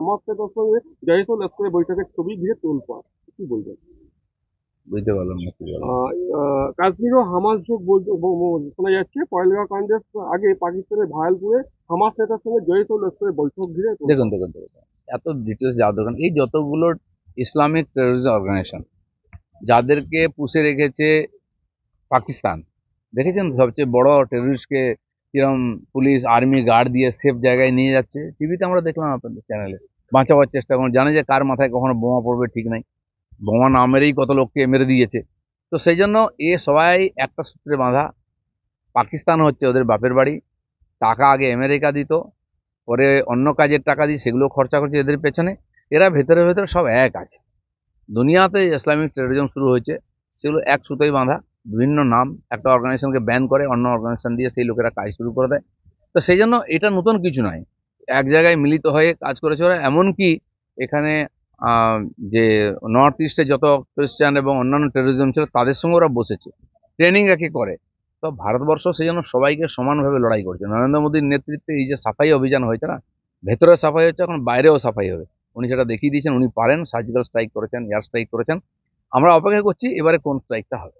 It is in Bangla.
হামাসের সঙ্গে জাহিদুল লস্করের বৈঠকের ছবি ঘিরে তোলপাড় কি বলবেন? বুঝতে পারলাম না কি বলব। আহ, আহ, কাশ্মীরও হামাস যোগ শোনা যাচ্ছে পয়লগা কাণ্ডের আগে পাকিস্তানের ভায়ালপুরে হামাস নেতার সঙ্গে জয়িত লস্করের বৈঠক ঘিরে। দেখুন দেখুন দেখুন। এত ডিটেলস যাওয়ার দরকার এই যতগুলো ইসলামিক টেরোরিজম অর্গানাইজেশন যাদেরকে পুষে রেখেছে পাকিস্তান দেখেছেন? সবচেয়ে বড় টেরোরিস্টকে কিরম পুলিশ আর্মি গার্ড দিয়ে সেফ জায়গায় নিয়ে যাচ্ছে। টিভিতে আমরা দেখলাম আপনাদের চ্যানেলে বাঁচাবার চেষ্টা করুন। জানে যে কার মাথায় কখনো বোমা পড়বে ঠিক নাই। বোমা না মেরেই কত লোককে মেরে দিয়েছে। তো সেই জন্য এ সবাই একটা সূত্রে বাঁধা। পাকিস্তান হচ্ছে ওদের বাপের বাড়ি। টাকা আগে আমেরিকা দিত। পরে অন্য কাজের টাকা দিয়ে সেগুলো খরচা করছে এদের পেছনে। এরা ভেতরে ভেতরে সব এক আছে। দুনিয়াতে ইসলামিক টেরোরিজম শুরু হয়েছে। সেগুলো এক সুতোই বাঁধা। বিভিন্ন নাম। একটা অর্গানাইজেশনকে ব্যান করে, অন্য অর্গানাইজেশন দিয়ে সেই লোকেরা কাজ শুরু করে দেয়। তো সেই জন্য এটা নতুন কিছু নয়। এক জায়গায় মিলিত হয়ে কাজ করেছে ওরা। এমনকি এখানে যে নর্থ ইস্টে যত খ্রিস্টান এবং অন্যান্য টেরোরিজম ছিল, তাদের সঙ্গে ওরা বসেছে। ট্রেনিং একে করে। তো ভারতবর্ষ সেই জন্য সবাইকে সমানভাবে লড়াই করছে। নরেন্দ্র মোদীর নেতৃত্বে এই যে সাফাই অভিযান হয়েছে না, ভেতরে সাফাই হচ্ছে, এখন বাইরেও সাফাই হবে। উনি সেটা দেখিয়ে দিয়েছেন, উনি পারেন সার্জিক্যাল স্ট্রাইক করেছেন এয়ার স্ট্রাইক করেছেন। আমরা অপেক্ষা করছি, এবারে কোন স্ট্রাইকটা হবে।